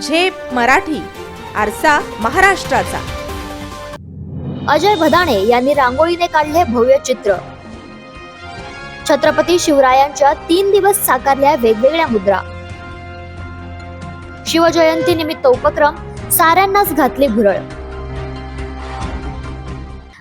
झेप मराठी आरसा महाराष्ट्राचा. अजय भदाणे यांनी रांगोळीने काढले भव्य चित्र. छत्रपती शिवरायांच्या तीन दिवस साकारल्या वेगवेगळ्या मुद्रा. शिवजयंती निमित्त उपक्रम साऱ्यांनाच घातली भुरळ.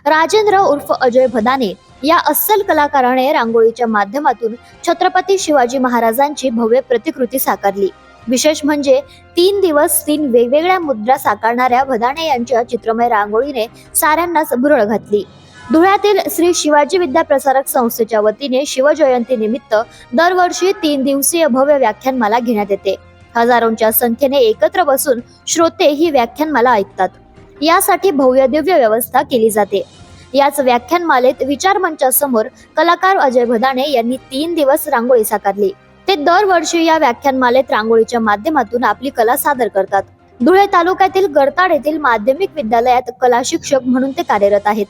राजेंद्र उर्फ अजय भदाने या अस्सल कलाकाराने रांगोळीच्या माध्यमातून छत्रपती शिवाजी महाराजांची भव्य प्रतिकृती साकारली. विशेष म्हणजे तीन दिवस तीन वेगवेगळ्या मुद्रा साकारणाऱ्या भदाणे यांच्या चित्रमय रांगोळीने साऱ्यांनाच भुरळ घातली. धुळ्यातील श्री शिवाजी विद्या प्रसारक संस्थेच्या वतीने शिवजयंती निमित्त दरवर्षी तीन दिवसीय भव्य व्याख्यानमाला घेण्यात येते. हजारोंच्या संख्येने एकत्र बसून श्रोते ही व्याख्यानमाला ऐकतात. यासाठी भव्य दिव्य व्यवस्था केली जाते. याच व्याख्यानमालेत विचार मंचासमोर कलाकार अजय भदाणे यांनी तीन दिवस रांगोळी साकारली. ते दरवर्षी या व्याख्यानमालेत रांगोळीच्या माध्यमातून आपली कला सादर करतात. धुळे तालुक्यातील गरताड येथील माध्यमिक विद्यालयात कला शिक्षक म्हणून ते कार्यरत आहेत.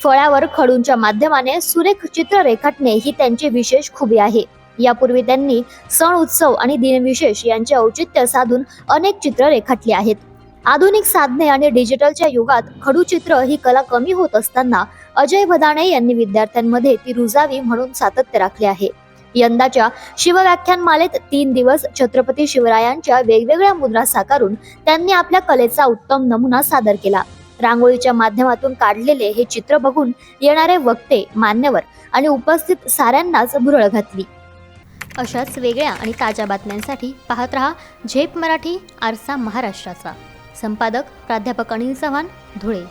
फळ्यावर खडूंच्या माध्यमाने सुरेख चित्र रेखाटणे ही त्यांची विशेष खुबी आहे. यापूर्वी त्यांनी सण उत्सव आणि दिनविशेष यांचे औचित्य साधून अनेक चित्र रेखाटली आहेत. आधुनिक साधने आणि डिजिटलच्या युगात खडू चित्र ही कला कमी होत असताना अजय भदाणे यांनी विद्यार्थ्यांमध्ये ती रुजावी म्हणून सातत्य राखले आहे. यंदाच्या शिवव्याख्यानमालेत तीन दिवस छत्रपती शिवरायांच्या वेगवेगळ्या मुद्रा साकारून त्यांनी आपल्या कलेचा उत्तम नमुना सादर केला. रांगोळीच्या माध्यमातून काढलेले हे चित्र बघून येणारे वक्ते मान्यवर आणि उपस्थित साऱ्यांनाच भुरळ घातली. अशाच वेगळ्या आणि ताज्या बातम्यांसाठी पाहत रहा झेप मराठी आरसा महाराष्ट्राचा. संपादक प्राध्यापक अनिल चव्हाण धुळे.